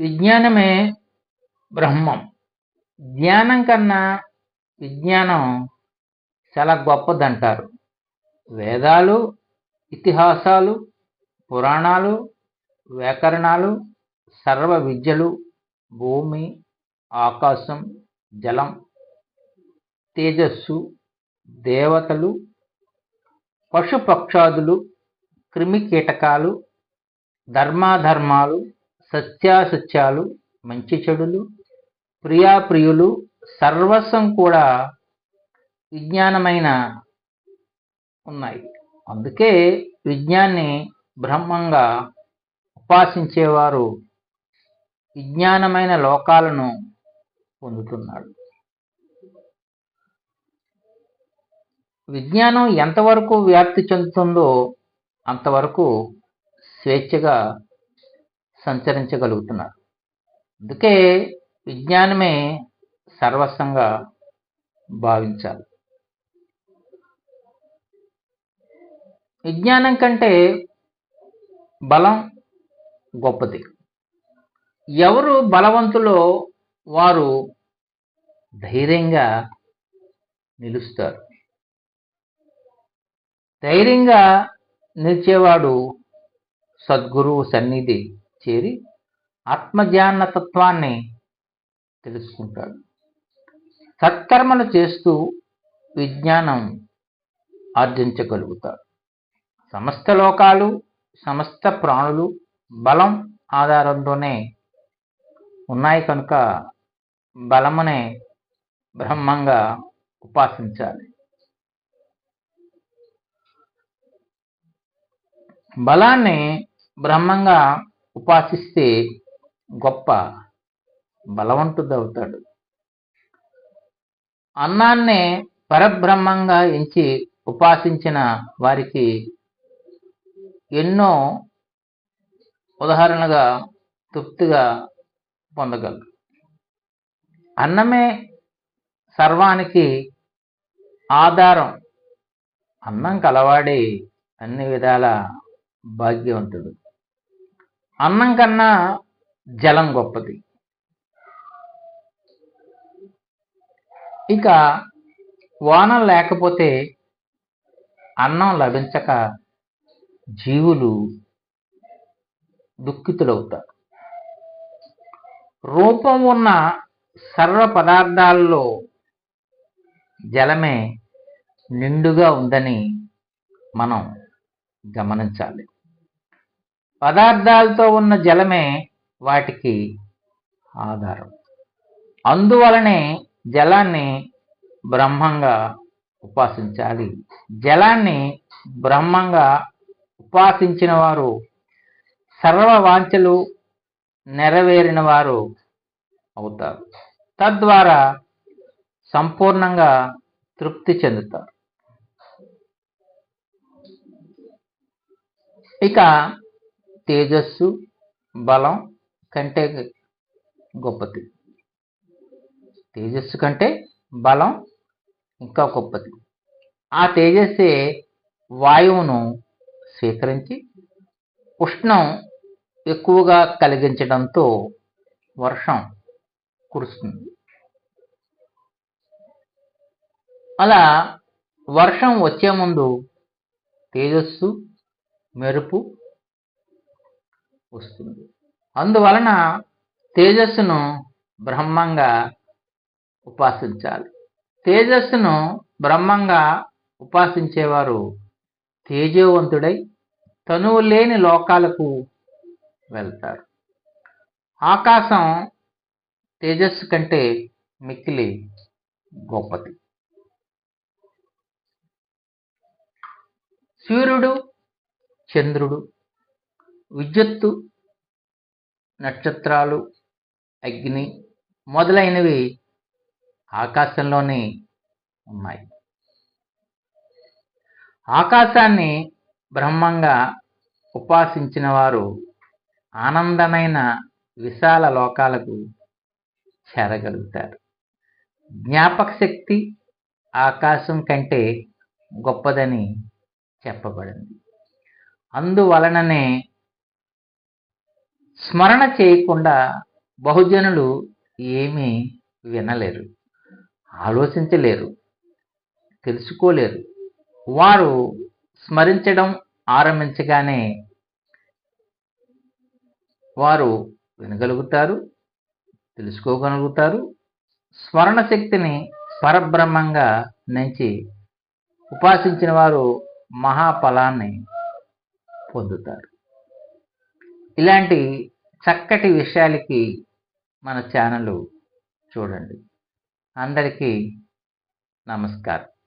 విజ్ఞానమే బ్రహ్మం. జ్ఞానం కన్నా విజ్ఞానం చాలా గొప్పదంటారు. వేదాలు ఇతిహాసాలు పురాణాలు వ్యాకరణాలు సర్వ విద్యలు భూమి ఆకాశం జలం తేజస్సు దేవతలు పశుపక్షాదులు క్రిమి కీటకాలు ధర్మాధర్మాలు సత్యాసత్యాలు మంచి చెడులు ప్రియాప్రియులు సర్వస్వం కూడా విజ్ఞానమైన ఉన్నాయి. అందుకే విజ్ఞాన్ని బ్రహ్మంగా ఉపాసించేవారు విజ్ఞానమైన లోకాలను పొందుతున్నాడు విజ్ఞానం ఎంతవరకు వ్యాప్తి చెందుతుందో అంతవరకు స్వేచ్ఛగా సంచరించగలుగుతున్నారు. అందుకే విజ్ఞానమే సర్వస్వంగా భావించాలి. విజ్ఞానం కంటే బలం గొప్పది. ఎవరు బలవంతులో వారు ధైర్యంగా నిలుస్తారు. ధైర్యంగా నిలిచేవాడు సద్గురువు సన్నిధి చేరి ఆత్మజ్ఞాన తత్వాన్ని తెలుసుకుంటాడు. సత్కర్మలు చేస్తూ విజ్ఞానం ఆర్జించగలుగుతాడు. సమస్త లోకాలు సమస్త ప్రాణులు బలం ఆధారంతోనే ఉన్నాయి కనుక బలమునే బ్రహ్మంగా ఉపాసించాలి. బలాన్ని బ్రహ్మంగా ఉపాసిస్తే గొప్ప బలవంతుడవుతాడు. అన్నాన్నే పరబ్రహ్మంగా ఎంచి ఉపాసించిన వారికి ఎన్నో ఉదాహరణగా తృప్తిగా పొందగలరు. అన్నమే సర్వానికి ఆధారం. అన్నం కలవాడి అన్ని విధాల భాగ్యవంతుడు. అన్నం కన్నా జలం గొప్పది. ఇక వాన లేకపోతే అన్నం లభించక జీవులు దుఃఖితులవుతారు. రూపం ఉన్న సర్వ పదార్థాల్లో జలమే నిండుగా ఉందని మనం గమనించాలి. పదార్థాలతో ఉన్న జలమే వాటికి ఆధారం. అందువలనే జలాన్ని బ్రహ్మంగా ఉపాసించాలి. జలాన్ని బ్రహ్మంగా ఉపాసించిన వారు సర్వ వాంఛలు నెరవేరిన వారు అవుతారు. తద్వారా సంపూర్ణంగా తృప్తి చెందుతారు. ఇక తేజస్సు బలం కంటే గొప్పది. తేజస్సు కంటే బలం ఇంకా గొప్పది. ఆ తేజస్సే వాయువును స్వీకరించి ఉష్ణం ఎక్కువగా కలిగించడంతో వర్షం కురుస్తుంది. అలా వర్షం వచ్చే ముందు తేజస్సు మెరుపు వస్తుంది. అందువలన తేజస్సును బ్రహ్మంగా ఉపాసించాలి. తేజస్సును బ్రహ్మంగా ఉపాసించేవారు తేజోవంతుడై తనువు లేని లోకాలకు వెళ్తారు. ఆకాశం తేజస్సు కంటే మిక్కిలి గొప్పది. సూర్యుడు చంద్రుడు విద్యుత్తు నక్షత్రాలు అగ్ని మొదలైనవి ఆకాశంలోనే ఉన్నాయి. ఆకాశాన్ని బ్రహ్మంగా ఉపాసించిన వారు ఆనందమైన విశాల లోకాలకు చేరగలుగుతారు. జ్ఞాపక శక్తి ఆకాశం కంటే గొప్పదని చెప్పబడింది. అందువలననే స్మరణ చేయకుండా బహుజనులు ఏమీ వినలేరు ఆలోచించలేరు తెలుసుకోలేరు. వారు స్మరించడం ఆరంభించగానే వారు వినగలుగుతారు తెలుసుకోగలుగుతారు. స్మరణ శక్తిని పరబ్రహ్మంగా నుంచి ఉపాసించిన వారు మహాఫలాన్ని పొందుతారు. ఇలాంటి చక్కటి విషయాలకి మన ఛానల్ చూడండి. అందరికీ నమస్కారం.